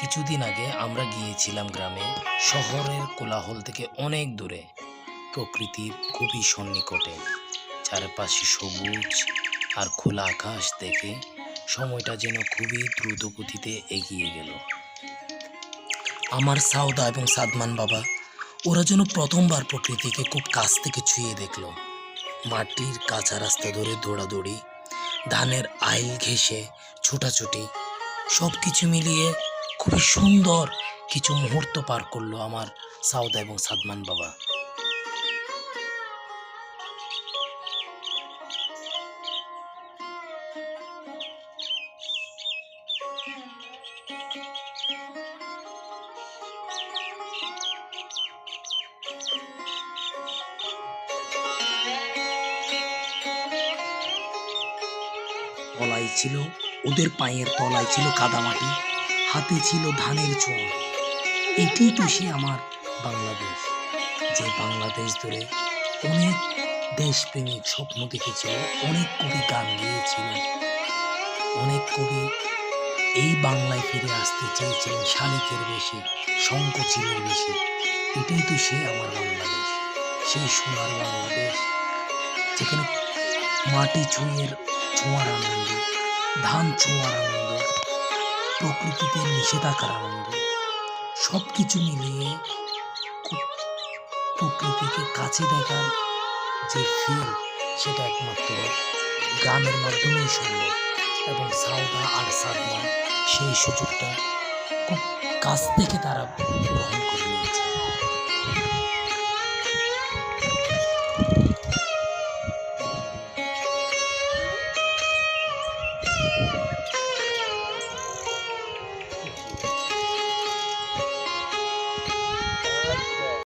কিছুদিন আগে আমরা গিয়েছিলাম গ্রামে, শহরের কোলাহল থেকে অনেক দূরে, প্রকৃতির খুবই সন্নিকটে। চারপাশে সবুজ আর খোলা আকাশ দেখে সময়টা যেন খুবই দ্রুত গতিতে এগিয়ে গেল। আমার সাউদা এবং সাদমান বাবা, ওরা যেন প্রথমবার প্রকৃতিকে খুব কাছ থেকে ছুঁয়ে দেখল। মাটির কাঁচা রাস্তা ধরে দৌড়াদৌড়ি, ধানের আইল ঘেঁষে, ছোটাছুটি সব কিছু মিলিয়ে খুবই সুন্দর কিছু মুহূর্ত পার করল আমার সাউদা এবং সাদমান বাবা। তলায় ছিল, ওদের পায়ের তলায় ছিল কাদামাটি। হাতে ছিল ধানের ছোঁয়া এটাই তো সে আমার বাংলাদেশ। যে বাংলাদেশ ধরে অনেক দেশপ্রেমিক স্বপ্ন দেখেছিল, অনেক কবি গান গিয়েছিলেন অনেক কবি এই বাংলায় ফিরে আসতে চেয়েছিলেন শালিকের বেশি শঙ্কচিলের বেশি। এটাই তো সে আমার বাংলাদেশ সেই সোনার বাংলাদেশ, যেখানে মাটি ছুঁয়ের ছোঁয়ার আনন্দ, ধান ছোঁয়ার আনন্দ প্রকৃতিতে থাকার আনন্দ সব কিছু মিলিয়ে প্রকৃতিকে কাছে দেখার যে ফিল সেটা একমাত্র গানের মাধ্যমেই সম্ভব। এবং সাউদা আর সাদমা সেই সুযোগটা খুব কাছ থেকে তারা গ্রহণ করে নিয়েছে।